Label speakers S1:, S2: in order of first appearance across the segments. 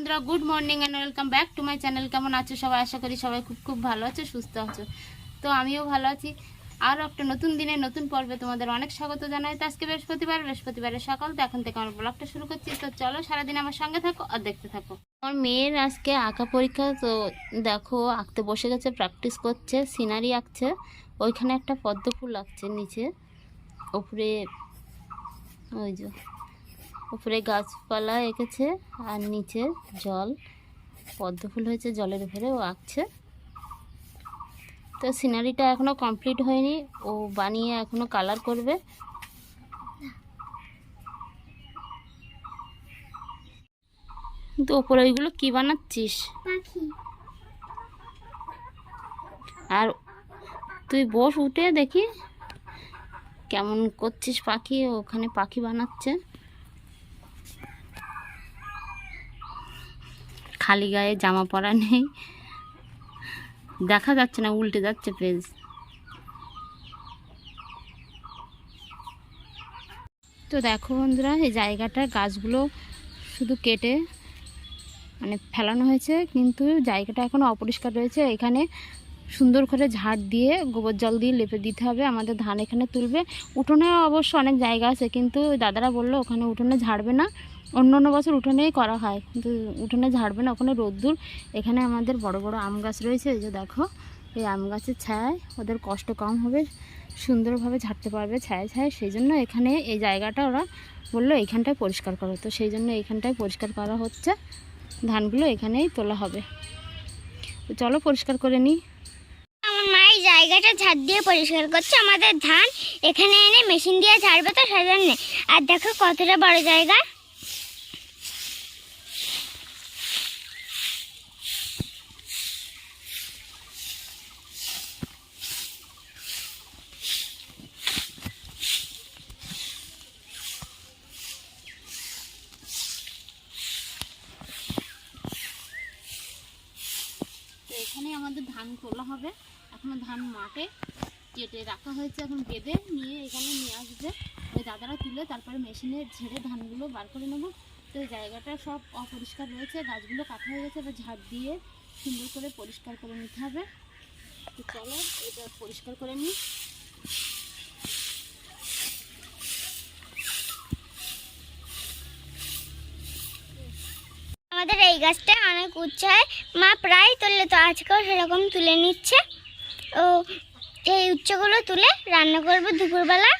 S1: বন্ধুরা good morning and welcome back to my channel কেমন আছো সবাই? আশা করি সবাই খুব খুব ভালো আছো, সুস্থ আছো। তো আমিও ভালো আছি। আর একটা নতুন দিনে নতুন পর্বে তোমাদের অনেক স্বাগত জানাই। তো আজকে বৃহস্পতিবার, বৃহস্পতিবারের সকাল। তো এখন থেকে আমার ব্লগটা শুরু করছি। তো চলো সারাদিন আমার সঙ্গে থাকো আর দেখতে থাকো। আমার মেয়ের আজকে আঁকা পরীক্ষা। তো দেখো, আঁকতে বসে গেছে প্র্যাকটিস করছে সিনারি আঁকছে। ওইখানে একটা পদ্ম ফুল আঁকছে নিচে। ওপরে ওই যে উপরে গাছপালা এঁকেছে আর নিচে জল পদ্ম ফুল হয়েছে জলের উপরে ও আঁকছে। তো সিনারিটা এখনও কমপ্লিট হয়নি ও বানিয়ে এখনও কালার করবে। তো ওপরে ওইগুলো কি বানাচ্ছিস? আর তুই বস উঠে দেখি। কেমন করছিস পাখি ওখানে পাখি বানাচ্ছে। খালি গায়ে জামা পরা নেই। দেখা যাচ্ছে না, উল্টে যাচ্ছে পেজ তো দেখো বন্ধুরা, এই জায়গাটার গাছগুলো শুধু কেটে মানে ফেলানো হয়েছে, কিন্তু জায়গাটা এখনও অপরিষ্কার রয়েছে। এখানে সুন্দর করে ঝাড় দিয়ে, গোবর জল দিয়ে লেপে দিতে হবে। আমাদের ধান এখানে তুলবে। উঠোনে অবশ্য অনেক জায়গা আছে, কিন্তু দাদারা বলল ওখানে উঠোনে ঝাড়বে না। অন্য অন্য বছর উঠোনেই করা হয়। কিন্তু উঠোনে ঝাড়বে না, ওখানে রোদ্দুর। এখানে আমাদের বড় বড় আম গাছ রয়েছে, এই যে দেখো, এই আম গাছের ছায় ওদের কষ্ট কম হবে, সুন্দরভাবে ঝাড়তে পারবে ছায় ছায় সেই জন্য এখানে এই জায়গাটা ওরা বলল এইখানটায় পরিষ্কার করো। তো সেই জন্য এইখানটায় পরিষ্কার করা হচ্ছে। ধানগুলো এখানেই তোলা হবে। তো চলো পরিষ্কার করে নিই।
S2: আমার মা এই জায়গাটা ঝাড় দিয়ে পরিষ্কার করছে, আমাদের ধান এখানে এনে মেশিন দিয়ে ঝাড়বে তো সেজন্য আর দেখো কতটা বড় জায়গা
S1: তো এখানে আমাদের ধান তোলা হবে। এখনও ধান মাঠে কেটে রাখা হয়েছে, এখন বেঁধে নিয়ে এখানে নিয়ে আসবে। ওই দাদারা তুলে তারপরে মেশিনে ঝেড়ে ধানগুলো বার করে নেব। তো জায়গাটা সব অপরিষ্কার রয়েছে, গাছগুলো কাটা হয়ে গেছে, এবার ঝাড় দিয়ে সুন্দর করে পরিষ্কার করে নিতে হবে। তো চলো এটা পরিষ্কার করে নিই
S2: আমাদের এই গাছটা অনেক উচ্চায় মা প্রায় তুললে তো আজকেও সেরকম তুলে নিচ্ছে। ও এই উচ্চগুলো তুলে রান্না করবে দুপুরবেলা,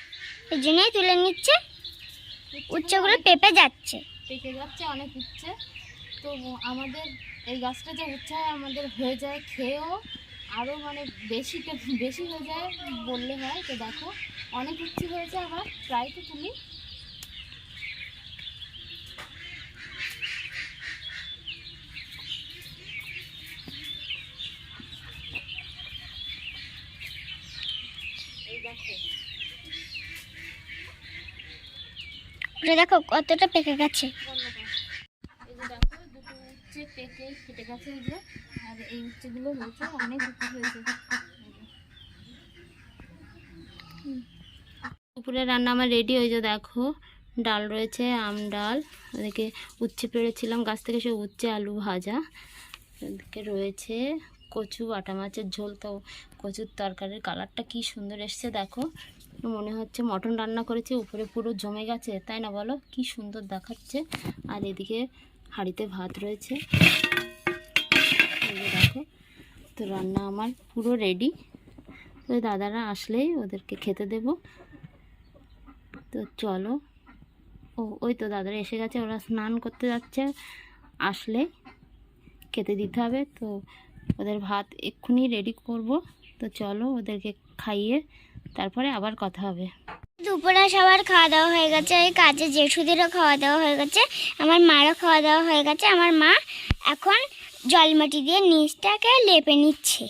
S2: এই জন্যই তুলে নিচ্ছে। উচ্চগুলো পেপে যাচ্ছে।
S1: পেকে যাচ্ছে, অনেক উচ্ছে। তো আমাদের এই গাছটা যে উচ্ছে আমাদের হয়ে যায় খেয়েও। আরও মানে বেশি বেশি হয়ে যায় বললে হয়। তো দেখো, অনেক উচ্ছে হয়েছে আবার, প্রায় তো তুলি এই দেখো
S2: ওটা দেখো কতটা পেকে গেছে।
S1: দুটো দুপুরে রান্না আমার রেডি হয়ে যে দেখো। ডাল রয়েছে, আম ডাল, ওদিকে উচ্ছে পেড়েছিলাম, গাছ থেকে সে উচ্ছে আলু ভাজা। এদিকে রয়েছে কচু বাটা মাছের ঝোল, তো কচুর তরকারির কালারটা কি সুন্দর এসছে, দেখো। মনে হচ্ছে মটন রান্না করেছি, উপরে পুরো জমে গেছে, তাই না বলো? কি সুন্দর দেখাচ্ছে। আর এদিকে হাঁড়িতে ভাত রয়েছে। দেখো, তো রান্না আমার পুরো রেডি তো দাদারা আসলেই ওদেরকে খেতে দেব। তো চলো, ও, ওই তো দাদারা এসে গেছে, ওরা স্নান করতে যাচ্ছে। আসলে খেতে দিতে হবে, তো ওদের ভাত এক্ষুনি রেডি করব। তো চলো ওদেরকে খাইয়ে তারপরে আবার কথা হবে।
S2: দুপুরে সবার খাওয়া দাওয়া হয়ে গেছে ওই কাজে জেঠুদেরও খাওয়া দাওয়া হয়ে গেছে, আমার মারও খাওয়া দাওয়া হয়ে গেছে, আমার মা এখন জলমাটি দিয়ে নিচটাকে লেপে নিচ্ছে।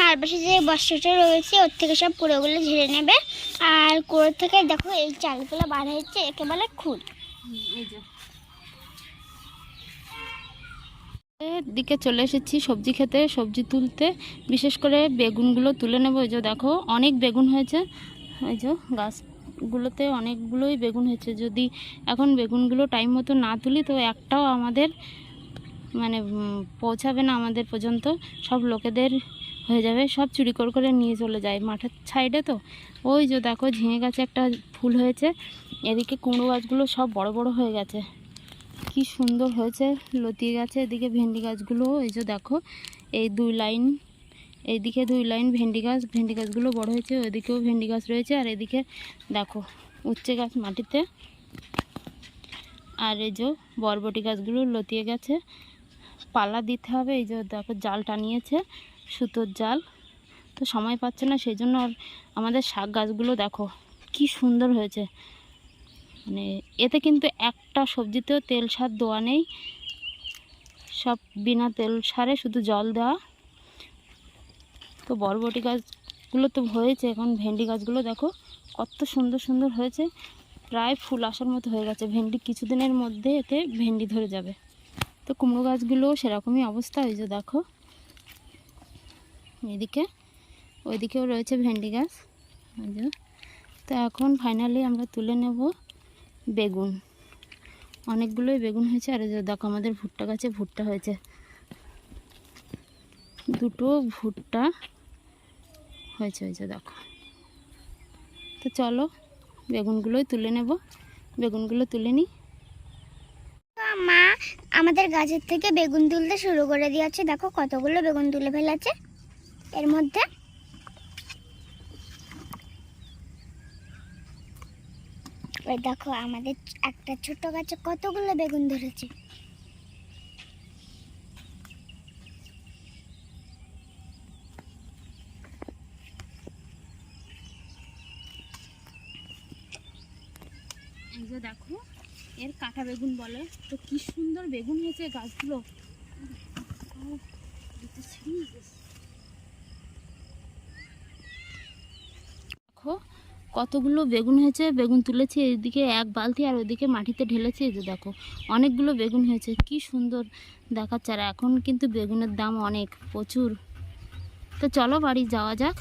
S2: মার পাশে যে বস্তাটা রয়েছে, ওর থেকে সব কুড়োগুলো ঝেড়ে নেবে। আর কুড়ো থেকে দেখো, এই চালগুলো বার হয়েছে একে বলে
S1: যে দিকে চলে এসেছি সবজি খেতে, সবজি তুলতে। বিশেষ করে বেগুনগুলো তুলে নেব। এই যে দেখো, অনেক বেগুন হয়েছে। এই যে গাছগুলোতে অনেকগুলোই বেগুন হয়েছে। যদি এখন বেগুনগুলো টাইম মতো না তুলি, তো একটাও আমাদের মানে পৌঁছাবে না আমাদের পর্যন্ত। সব লোকেদের হয়ে যাবে, সব চুরি করে করে নিয়ে চলে যায় মাঠের সাইডে তো। ওই যে দেখো ঝিঙে গাছে একটা ফুল হয়েছে, এদিকে কুমড়ো গাছগুলো সব বড় বড় হয়ে গেছে। কি সুন্দর হয়েছে লতিয়ে গেছে, এদিকে ভেন্ডি গাছগুলো, এই যে দেখো, এই দুই লাইন, এইদিকে দুই লাইন ভেন্ডি গাছ, ভেন্ডি গাছগুলো বড় হয়েছে, ওইদিকেও ভেন্ডি গাছ রয়েছে, আর এদিকে দেখো উচ্ছে গাছ মাটিতে। আর এই যে বরবটি গাছগুলো লতিয়ে গেছে, পালা দিতে হবে, এই যে দেখো জাল টানিয়েছে। সুতোর জাল। তো সময় পাচ্ছে না সেই জন্য আমাদের শাক গাছগুলো দেখো কি সুন্দর হয়েছে। মানে এতে কিন্তু একটা সবজিতেও তেল সার দেওয়া নেই। সব বিনা তেল সারে শুধু জল দেওয়া। তো বরবটি গাছগুলো তো হয়েছে, এখন ভেন্ডি গাছগুলো দেখো কত সুন্দর সুন্দর হয়েছে। প্রায় ফুল আসার মতো হয়ে গেছে। ভেন্ডি কিছুদিনের মধ্যে এতে ভেন্ডি ধরে যাবে। তো কুমড়ো গাছগুলোও সেরকমই অবস্থা যে দেখো। এদিকে, ওইদিকেও রয়েছে ভেন্ডি গাছ। তো এখন ফাইনালি আমরা তুলে নেব বেগুন। অনেকগুলোই বেগুন হয়েছে, আর দেখো আমাদের ভুট্টা গাছে ভুট্টা হয়েছে। দুটো ভুট্টা হয়েছে হয়েছে দেখো। তো চলো, বেগুনগুলোই তুলে নেব। বেগুনগুলো তুলে নিই।
S2: মা, আমাদের গাছের থেকে বেগুন তুলতে শুরু করে দিয়েছে। দেখো কতগুলো বেগুন তুলে ফেলেছে। এর মধ্যে ওই দেখো, আমাদের একটা ছোট গাছে কতগুলো বেগুন ধরেছে।
S1: দেখো, এর কাঁটা বেগুন বলে, তো কি সুন্দর বেগুন হয়েছে গাছগুলো। দেখো, কতগুলো বেগুন হয়েছে। বেগুন তুলেছি এইদিকে এক বালতি আর ওইদিকে মাটিতে ঢেলেছি, এই যে দেখো, অনেকগুলো বেগুন হয়েছে। কি সুন্দর দেখাচ্ছে। আর এখন কিন্তু বেগুনের দাম অনেক, প্রচুর। তো চলো বাড়ি যাওয়া যাক।